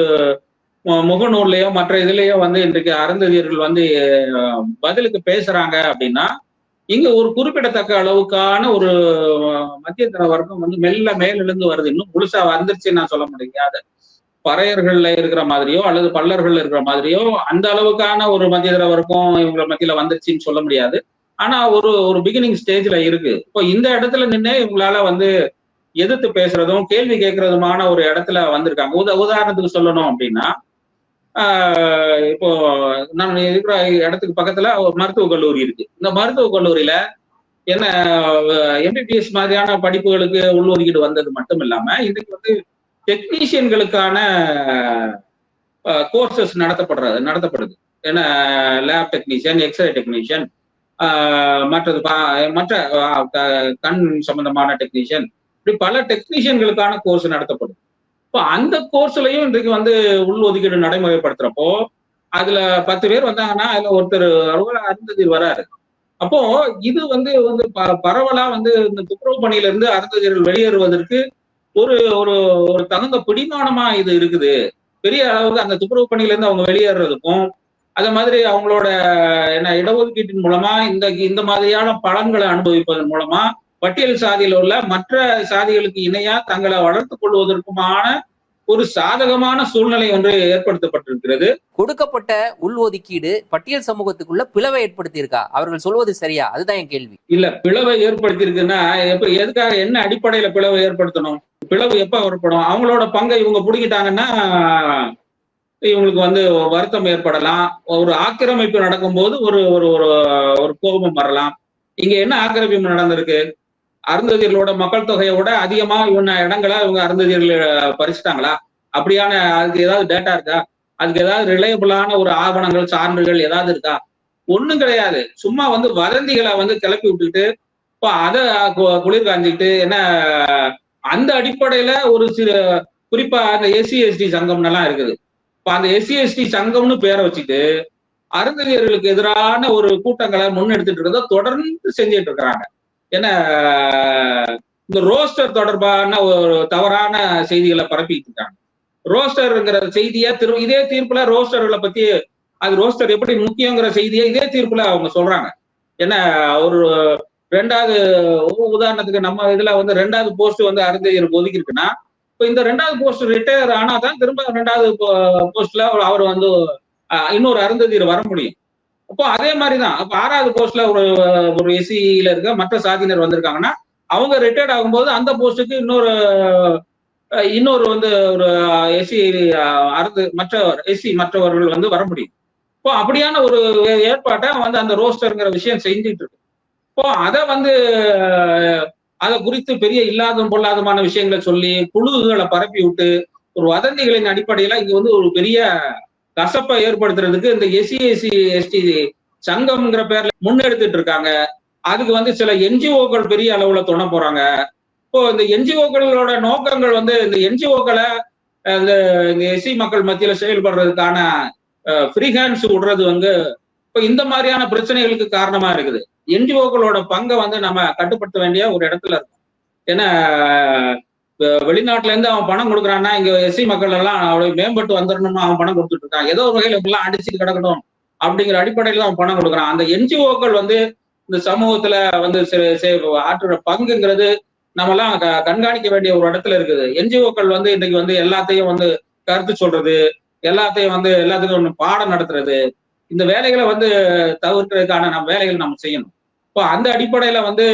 முகநூல்லையோ மற்ற இதுலயோ வந்து இன்றைக்கு அறந்ததியர்கள் வந்து பதிலுக்கு பேசுறாங்க அப்படின்னா இங்க ஒரு குறிப்பிடத்தக்க அளவுக்கான ஒரு மத்திய மத்தியதர வர்க்கம் வந்து மெல்ல மேலிருந்து வருது. இன்னும் முழுசா வந்துருச்சுன்னு நான் சொல்ல முடியாது. பறையர்கள்ல இருக்கிற மாதிரியோ அல்லது பல்லர்கள்ல இருக்கிற மாதிரியோ அந்த அளவுக்கான ஒரு மத்தியதர வர்க்கம் இவங்க மத்தியில வந்துருச்சுன்னு சொல்ல முடியாது. ஆனா ஒரு ஒரு பிகினிங் ஸ்டேஜ்ல இருக்கு. இப்போ இந்த இடத்துல நின்று இவங்களால வந்து எதிர்த்து பேசுறதும் கேள்வி கேட்கறதுமான ஒரு இடத்துல வந்திருக்காங்க. உத உதாரணத்துக்கு சொல்லணும் அப்படின்னா ஆஹ் இப்போ நான் இருக்கிற இடத்துக்கு பக்கத்துல ஒரு மருத்துவக் கல்லூரி இருக்கு. இந்த மருத்துவக் கல்லூரியில என்ன எம்பிபிஎஸ் மாதிரியான படிப்புகளுக்கு உள்ஒதுக்கீடு வந்தது மட்டும் இல்லாம இன்னைக்கு வந்து டெக்னீஷியன்களுக்கான கோர்சஸ் நடத்தப்படுறது நடத்தப்படுது. ஏன்னா லேப் டெக்னீஷியன் எக்ஸ்ரே டெக்னீஷியன் மற்றது மற்ற க- கண் சம்பந்தமான டெக்னீஷியன் இப்படி பல டெக்னீஷியன்களுக்கான கோர்ஸ் நடத்தப்படும் இப்போ அந்த கோர்ஸ்லையும் இன்றைக்கு வந்து உள் ஒதுக்கீடு நடைமுறைப்படுத்துறப்போ அதுல பத்து பேர் வந்தாங்கன்னா அதுல ஒருத்தர் அருந்ததிர் வராரு. அப்போ இது வந்து வந்து ப- பரவலா வந்து இந்த துப்புரவு பணியில இருந்து அருந்ததியர்கள் வெளியேறுவதற்கு ஒரு ஒரு ஒரு தகுந்த பிடிமானமா இது இருக்குது. பெரிய அளவுக்கு அந்த துப்புரவு பணியில இருந்து அவங்க வெளியேறதுக்கும் அதே மாதிரி அவங்களோட என்ன இடஒதுக்கீட்டின் மூலமா இந்த இந்த மாதிரியான பலன்களை அனுபவிப்பதன் மூலமா பட்டியல் சாதியில் உள்ள மற்ற சாதிகளுக்கு இணையா தங்களை வளர்த்துக் கொள்வதற்குமான ஒரு சாதகமான சூழ்நிலை ஒன்று ஏற்படுத்தப்பட்டிருக்கிறது. கொடுக்கப்பட்ட உள்ஒதுக்கீடு பட்டியல் சமூகத்துக்குள்ள பிளவை ஏற்படுத்தி இருக்கா அவர்கள் சொல்வது சரியா? அதுதான் என் கேள்வி. இல்ல பிளவை ஏற்படுத்தியிருக்குன்னா எதுக்காக என்ன அடிப்படையில பிளவை ஏற்படுத்தணும்? பிளவு எப்ப ஏற்படும் அவங்களோட பங்கை இவங்க பிடிக்கிட்டாங்கன்னா இவங்களுக்கு வந்து வருத்தம் ஏற்படலாம். ஒரு ஆக்கிரமிப்பு நடக்கும்போது ஒரு ஒரு ஒரு ஒரு கோபம் வரலாம். இங்க என்ன ஆக்கிரமிப்பு நடந்திருக்கு? அருந்ததியர்களோட மக்கள் தொகையை விட அதிகமா இவன இடங்களை இவங்க அருந்ததியர்கள் பறிச்சுட்டாங்களா? அப்படியான அதுக்கு ஏதாவது டேட்டா இருக்கா? அதுக்கு ஏதாவது ரிலையபிளான ஒரு ஆவணங்கள் சான்றுகள் ஏதாவது இருக்கா? ஒண்ணும் கிடையாது. சும்மா வந்து வதந்திகளை வந்து கிளப்பி விட்டுட்டு இப்போ அதை குளிர் காஞ்சிக்கிட்டு என்ன அந்த அடிப்படையில ஒரு சில குறிப்பா அந்த எஸ்சி எஸ்டி சங்கம்னு எல்லாம் இருக்குது. இப்போ அந்த எஸ்சி எஸ்டி சங்கம்னு பேரை வச்சுட்டு அருந்ததியர்களுக்கு எதிரான ஒரு கூட்டங்களை முன்னெடுத்துட்டு இருக்கிறத தொடர்ந்து செஞ்சுட்டு இருக்கிறாங்க. ஏன்னா இந்த ரோஸ்டர் தொடர்பான ஒரு தவறான செய்திகளை பரப்பிட்டு இருக்காங்க. ரோஸ்டர்ங்கிற செய்தியை திரு இதே தீர்ப்புல ரோஸ்டர்களை பத்தி அது ரோஸ்டர் எப்படி முக்கியங்கிற செய்தியை இதே தீர்ப்புல அவங்க சொல்றாங்க. ஏன்னா ஒரு ரெண்டாவது உதாரணத்துக்கு நம்ம இதுல வந்து ரெண்டாவது போஸ்ட் வந்து அருந்ததியருக்கு ஒதுக்கி இருக்குன்னா இப்போ இந்த ரெண்டாவது போஸ்ட் ரிட்டையர் ஆனாதான் திரும்ப ரெண்டாவது போஸ்ட்ல அவர் வந்து இன்னொரு அருந்ததியர் வர முடியும். அப்போ அதே மாதிரி தான் அப்போ ஆறாவது போஸ்ட்ல ஒரு ஒரு எஸ்சியில இருக்க மற்ற சாதியினர் வந்திருக்காங்கன்னா அவங்க ரிட்டையர்ட் ஆகும்போது அந்த போஸ்ட்டுக்கு இன்னொரு இன்னொரு வந்து ஒரு எஸ்சி அறுது மற்றவர் எஸ்சி மற்றவர்கள் வந்து வர முடியும். இப்போ அப்படியான ஒரு ஏற்பாட்டை வந்து அந்த ரோஸ்டர்ங்கிற விஷயம் செஞ்சுட்டு இருக்கு. இப்போ அதை வந்து அதை குறித்து பெரிய இல்லாதும் பொல்லாதமான விஷயங்களை சொல்லி குழுகளை பரப்பி விட்டு ஒரு வதந்திகளின் அடிப்படையில இங்க வந்து ஒரு பெரிய கசப்பை ஏற்படுத்துறதுக்கு இந்த எஸ்சி எஸ்சி எஸ்டி சங்கம்ங்கிற பேர்ல முன்னெடுத்துட்டு இருக்காங்க. அதுக்கு வந்து சில என்ஜிஓக்கள் பெரிய அளவுல துணை போறாங்க. இப்போ இந்த என்ஜிஓக்களோட நோக்கங்கள் வந்து இந்த என்ஜிஓக்களை இந்த எஸ்சி மக்கள் மத்தியில செயல்படுறதுக்கான ஃப்ரீ ஹேண்ட்ஸ் விடுறது வந்து இப்போ இந்த மாதிரியான பிரச்சனைகளுக்கு காரணமா இருக்குது. என்ஜிஓக்களோட பங்கை வந்து நம்ம கட்டுப்படுத்த வேண்டிய ஒரு இடத்துல இருக்கும். ஏன்னா வெளிநாட்டுல இருந்து அவன் பணம் கொடுக்குறான்னா இங்க எஸ்சி மக்கள் எல்லாம் அவளுக்கு மேம்பட்டு வந்துடணும்னு அவன் பணம் கொடுத்துட்டு இருக்கான். ஏதோ ஒரு வகையில இப்பெல்லாம் அடிச்சுட்டு கிடக்கணும் அப்படிங்கிற அடிப்படையில அவன் பணம் கொடுக்குறான். அந்த என்ஜிஓக்கள் வந்து இந்த சமூகத்துல வந்து செ- ஆற்றுற பங்குங்கிறது நம்மலாம் க- கண்காணிக்க வேண்டிய ஒரு இடத்துல இருக்குது. என்ஜிஓக்கள் வந்து இன்னைக்கு வந்து எல்லாத்தையும் வந்து கருத்து சொல்றது எல்லாத்தையும் வந்து எல்லாத்துக்கும் ஒன்று பாடம் நடத்துறது இந்த வேலைகளை வந்து தவிர்க்கிறதுக்கான நம்ம வேலைகள் நம்ம செய்யணும். இப்போ அந்த அடிப்படையில வந்து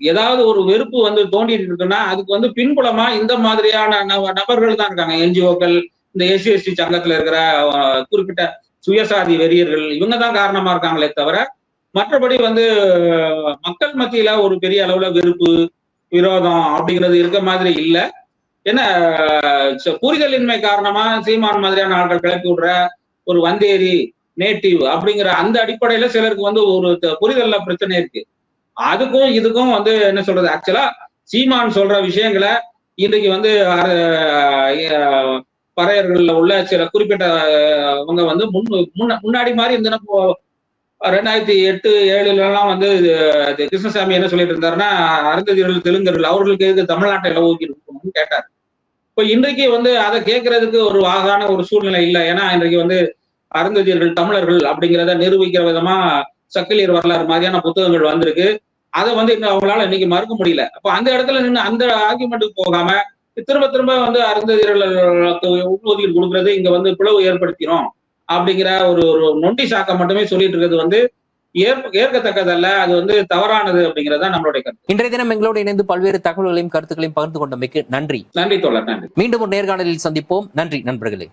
ஏதாவது ஒரு வெறுப்பு வந்து தோண்டிட்டு இருக்குன்னா அதுக்கு வந்து பின்புலமா இந்த மாதிரியான நபர்கள் தான் இருக்காங்க. என்ஜிஓக்கள் இந்த எஸ்சி எஸ்டி சங்கத்துல இருக்கிற குறிப்பிட்ட சுயசாதி வெறியர்கள் இவங்க தான் காரணமா இருக்காங்களே தவிர மற்றபடி வந்து மக்கள் மத்தியில ஒரு பெரிய அளவுல வெறுப்பு விரோதம் அப்படிங்கிறது இருக்க மாதிரி இல்லை. ஏன்னா ச- புரிதலின்மை காரணமா சீமான் மாதிரியான ஆட்கள் கிளப்பி விடுற ஒரு வந்தேரி நேட்டிவ் அப்படிங்கிற அந்த அடிப்படையில சிலருக்கு வந்து ஒரு புரிதல்ல பிரச்சனை இருக்கு. அதுக்கும் இதுக்கும் வந்து என்ன சொல்றது? ஆக்சுவலா சீமான் சொல்ற விஷயங்களை இன்றைக்கு வந்து பறையர்கள்ல உள்ள சில குறிப்பிட்ட அவங்க வந்து முன் முன்னாடி மாதிரி இருந்தன ரெண்டாயிரத்தி எட்டு ஏழுல எல்லாம் வந்து இது கிருஷ்ணசாமி என்ன சொல்லிட்டு இருந்தாருன்னா அருந்ததியர்கள் தெலுங்கர்கள் அவர்களுக்கு எதுக்கு தமிழ்நாட்டை ஊக்கி இருக்கணும்னு கேட்டார். இப்போ இன்றைக்கு வந்து அதை கேட்கறதுக்கு ஒரு வாகான ஒரு சூழ்நிலை இல்லை. ஏன்னா இன்றைக்கு வந்து அருந்ததியர்கள் தமிழர்கள் அப்படிங்கிறத நிரூபிக்கிற விதமா சக்கிலியர் வரலாறு மாதிரியான புத்தகங்கள் வந்திருக்கு. அதை வந்து இன்னும் அவங்களால இன்னைக்கு மறுக்க முடியல. அப்போ அந்த இடத்துல நின்று அந்த ஆர்குமெண்ட்டுக்கு போகாம திரும்ப திரும்ப வந்து அருந்ததியர்களுக்கு உள்ஒதுக்கீடு கொடுக்கறது இங்க வந்து பிளவு ஏற்படுத்திடும் அப்படிங்கிற ஒரு ஒரு நொண்டி சாக்கம் மட்டுமே சொல்லிட்டு இருக்கிறது வந்து ஏற்ப ஏற்கத்தக்கதல்ல. அது வந்து தவறானது அப்படிங்கிறது நம்மளுடைய கருத்து. இன்றைய தினம் எங்களோடு இணைந்து பல்வேறு தகவல்களையும் கருத்துக்களையும் பகிர்ந்து கொண்டமைக்கு நன்றி. நன்றி தோழர் நன்றி. மீண்டும் ஒரு நேர்காணலில் சந்திப்போம். நன்றி நண்பர்களே.